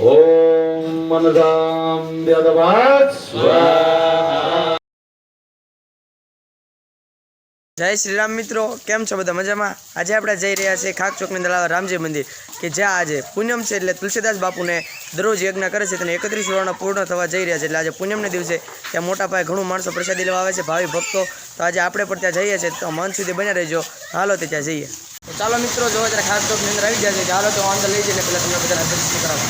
ॐ मनसां व्यदवात् स्वाहा જય શ્રી રામ મિત્રો, કેમ છો બધા મજામાં? આજે આપણે જઈ રહ્યા છીએ ખાક ચોકની અંદર રામજી મંદિર, કે જ્યાં આજે પૂનમ છે એટલે તુલસીદાસ બાપુને દરરોજ યજ્ઞ કરે છે તેને એકત્રીસ વર્ણ પૂર્ણ થવા જઈ રહ્યા છે એટલે આજે પૂનમને દિવસે ત્યાં મોટા પાયે ઘણું માણસો પ્રસાદી લેવા આવે છે, ભાવિ ભક્તો. તો આજે આપણે પણ ત્યાં જઈએ છીએ, તો મન સુધી બન્યા રહેજો. હાલો તે ત્યાં જઈએ. ચાલો મિત્રો જોવા ત્યારે ખાસ ચોકની અંદર આવી જાય છે હાલો તો અંદર લઈ જઈને પહેલાં તમને બધાના કરાવો.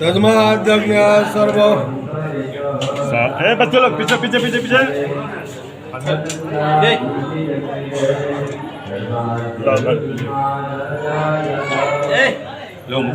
तस्माज्ञ सर्व ए बच्चे लोग पीछे पीछे पीछे पीछे लो, लो।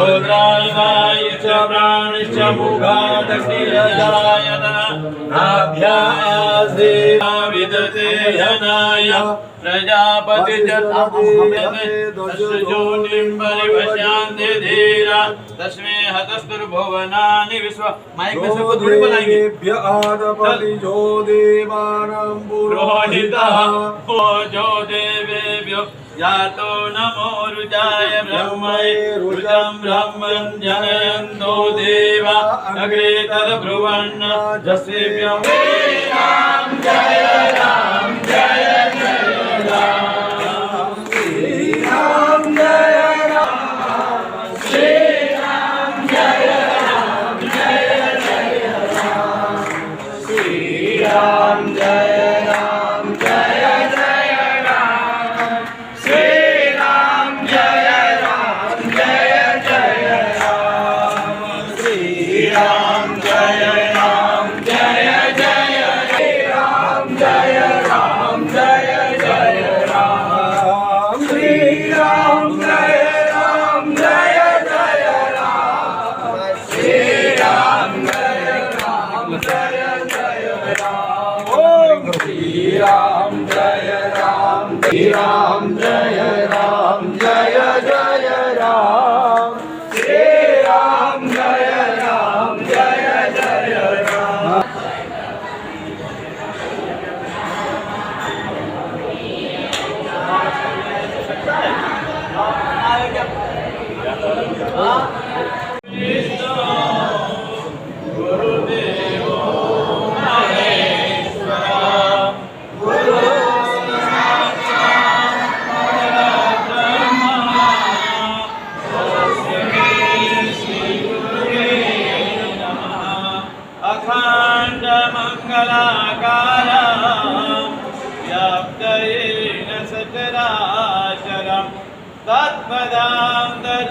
रुद्रायश्च प्राणिश्च मुखादग्निरजायत नाभ्यासे विदते हनाय प्रजापति जोनिं परिपश्यांति धीरा तस्मै हतस्तुर्भुवनानि विश्व माइक में सबको थोड़ी बनाएंगे आदपतिजो देवानां पुरोहितः भोजो देवेभ्यो જાતો નમો રુજાય બ્રહ્મય રુજમ બ્રહ્મન જનયંતો દેવા અગ્રે તદ ભ્રુવણ જસ્ય જય રામ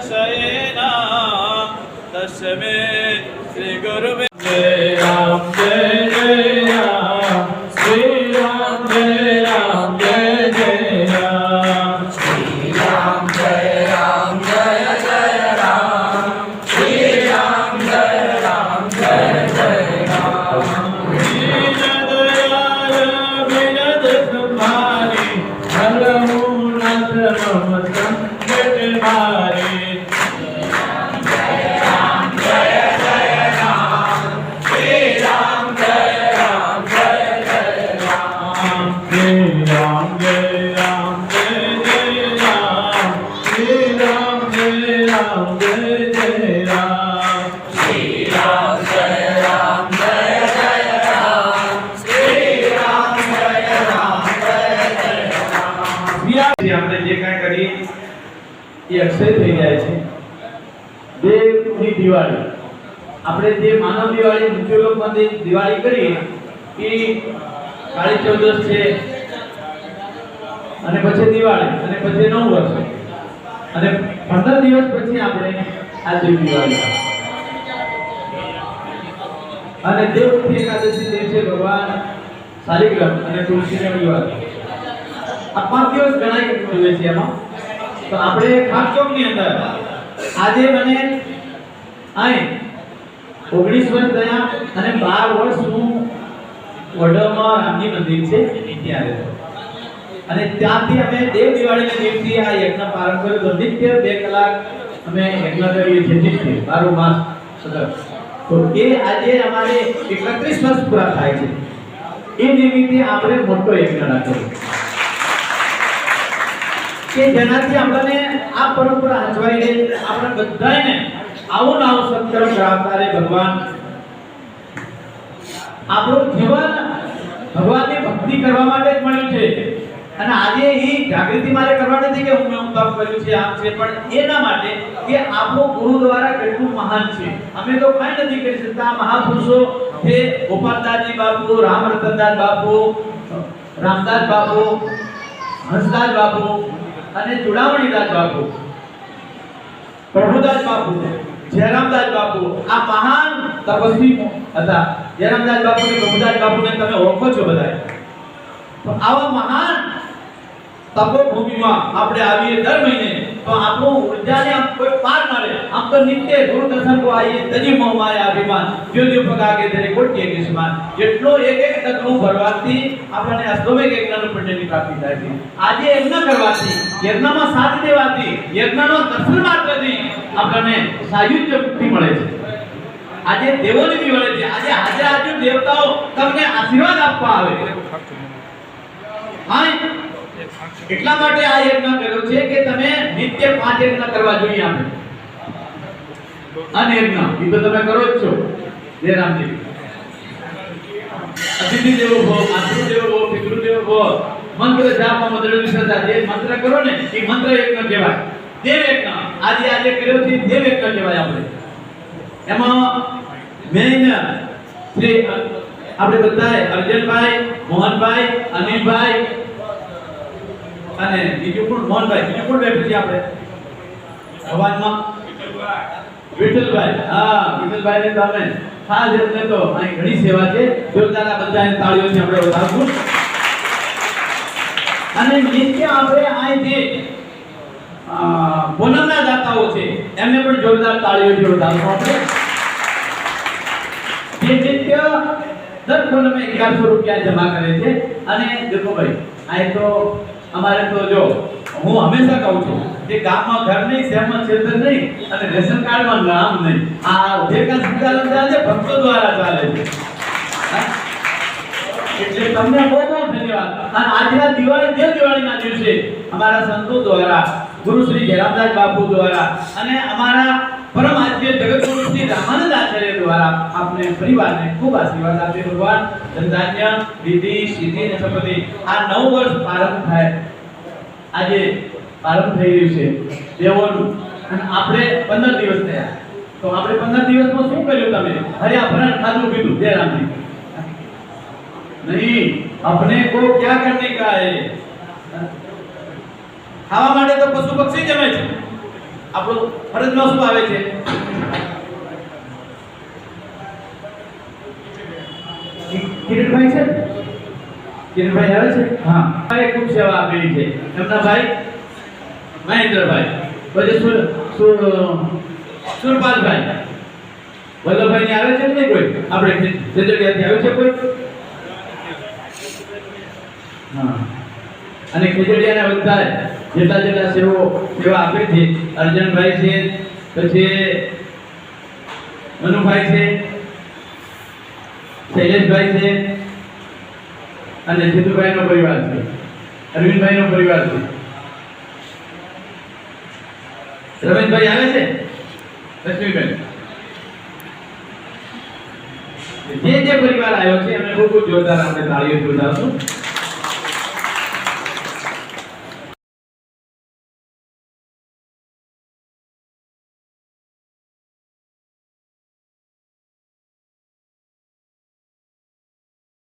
तत्पदां दर्शयेन तस्मै श्रीगुरुवे जय राम जय जय राम श्री राम जय राम जय जय राम Ram એ અક્ષય થઈ જાય છે. દેવની દિવાળી. આપણે જે માનવ દિવાળી મૃત્યુલોકમાંથી દિવાળી કરીએ, એ કાળી ચૌદશ છે. અને પછી દિવાળી, અને પછી નવ વર્ષ. અને પંદર દિવસ પછી આપણે આ દેવ દિવાળી. અને દેવઉઠી એકાદશી દિવસે ભગવાન શાલિગ્રામ અને તુલસીને વિવાહ. આ પાંચ દિવસ ગણાય જોઈએ છે એમાં. તો આપણે ખાસ ચોકની અંદર આજે મને અહીં ઓગણીસ વર્ષ થયા અને બાર વર્ષ હું વડોદરામાં રામજી મંદિર છે ત્યાં રહેતો. અને ત્યાંથી અમે દેવ દિવાળીના દિવસથી આ યજ્ઞ પારણ કર્યો. તો નિત્ય બે કલાક અમે યજ્ઞ કરીએ છીએ, નિત્ય બારો માસ સતત. તો એ આજે અમારે એકત્રીસ વર્ષ પૂરા થાય છે. એ નિમિત્તે આપણે મોટો યજ્ઞ રાખ્યો કે જેનાથી આપણને આ પરંપરા આચવાઈ રહે, આપણે બધાને આવો ને આવો સત્કર્મ કરાવતા રહે ભગવાન. આપણું જીવન ભગવાનની ભક્તિ કરવા માટે જ મળ્યું છે. અને આજે એ જાગૃતિ મારે કરવા નથી કે હું મેં તપ કર્યું છે, આમ છે, પણ એના માટે કે આપણો ગુરુ દ્વારા કેટલું મહાન છે. અમે તો કાંઈ નથી કરી શકતા. મહાપુરુષો છે, ગોપાલદાસજી બાપુ રામ રતનદાસ બાપુ, રામદાસ બાપુ, હંસદાસ બાપુ અને જોડાવણીદાસ બાપુ. પ્રભુદાસ બાપુ, જયરામદાસ બાપુ, આ મહાન તપસ્વી હતા. જયરામદાસ બાપુ ને પ્રભુદાસ બાપુને તમે ઓળખો છો બધા તો આવા મહાન તપોભૂમિમાં આપણે આવીએ દર મહિને તો આપણું ઉર્જાને આમ કોઈ પાર મારે આમ તો નિત્ય ગુરુ દર્શન કો આઈએ તજી મોહ માયા અભિમાન. જો જો પગાગે તેરે કોટીએ કે સમાન જેટલો એક એક તકનું ભરવાથી આપણને અસ્તોમિક યજ્ઞનું પુણ્યની પ્રાપ્તિ થાય છે. આજે યજ્ઞ કરવાથી, યજ્ઞમાં સાથ દેવાથી યજ્ઞનો દર્શન માત્રથી આપણને સાયુજ્ય મુક્તિ મળે છે. આજે દેવોની મળે છે. આજે આજે હાજર દેવતાઓ તમને આશીર્વાદ આપવા આવે હા એટલા માટે આ યજ્ઞ કર્યો છે કે તમે નિત્ય પાંચ યજ્ઞ કરવા જોઈએ આપણે અને યજ્ઞ, એ તો તમે કરો જ છો. જય રામજી. અતિથિ દેવો ભવ માતૃ દેવો ભવ પિતૃ દેવો ભવ મંત્ર જાપ મંત્ર વિસર્જા જે મંત્ર કરો ને, એ મંત્ર યજ્ઞ કહેવાય. દેવ યજ્ઞ, આજે આજે કર્યો છે, દેવ યજ્ઞ કહેવાય આપણે. એમાં મેન શ્રી આપણે બધાએ અર્જનભાઈ, મોહનભાઈ, અનિલભાઈ અને બીજું કોણ મોહનભાઈ, બીજું કોણ બેઠું છે આપણે? અવાજમાં? વિઠ્ઠલભાઈ. હા વિઠ્ઠલભાઈ ને તમે ખાસ એમને તો અહીં ઘણી સેવા છે. જોરદાર બધાને તાળીઓથી આપણે વધારવું અને નિત્ય આપણે અહીં જે પૂનમના દાતાઓ છે, એમને પણ જોરદાર તાળીઓથી વધારવું આપણે. જે નિત્ય દર પૂનમે 1100 રૂપિયા જમા કરે છે. અને દેખો ભાઈ અહીં તો અમારે તો જો, હું હંમેશા કહું છું કે ગામમાં ઘર નહીં, શહેરમાં ક્ષેત્ર નહીં અને રેશન કાર્ડમાં નામ નહીં. આ ભેગા સંચાલન ચાલે, ભક્તો દ્વારા ચાલે છે. એટલે તમને બહુ બહુ ધન્યવાદ. અને આજના દિવાળી, જે દિવાળીના દિવસે અમારા સંતો દ્વારા, ગુરુ શ્રી જયરામદાસ બાપુ દ્વારા અને અમારા પરમ આદ્ય જગતગુરુ શ્રી રામાનંદ આચાર્ય દ્વારા આપને પરિવારને ખૂબ આશીર્વાદ આપે ભગવાન. ધનધાન્ય, વિધિ, સિદ્ધિ અને સંપત્તિ આ નવ વર્ષ પ્રારંભ થાય. આજે પ્રારંભ થઈ રહ્યું છે દેવોનું. અને આપણે પંદર દિવસ થયા. તો આપણે પંદર દિવસમાં શું કર્યું તમે? હર્યા ભરણ ખાધું પીધું. જય રામજી. નહીં, આપણે કોઈ ક્યાં કરને કહે ખાવા માટે તો પશુ પક્ષી જમે છે. આપણું ફરજમાં શું આવે છે? કિરીટભાઈ છે? કિરીટભાઈ આવે છે? હા. ભાઈ ખૂબ સેવા આપેલી છે. એમના ભાઈ? મહેન્દ્રભાઈ. પછી સુર સુર સુરપાલભાઈ? વલ્લભભાઈ ને આવે છે નહીં કોઈ? આપણે જેજડિયાથી આવે છે કોઈ? હા. અને ખેજડિયાના બધા જેટલા જેટલા સેવો સેવા આપે છે, અર્જનભાઈ છે, પછી મનુભાઈ છે, શૈલેષભાઈ છે, અને જીતુભાઈનો પરિવાર છે, અરવિંદભાઈનો પરિવાર છે. રમેશભાઈ આવે છે? લક્ષ્મીબેન. જે જે પરિવાર આવ્યો છે, એમને ખૂબ ખૂબ જોરદાર આપણે તાળીઓ જોડાવશું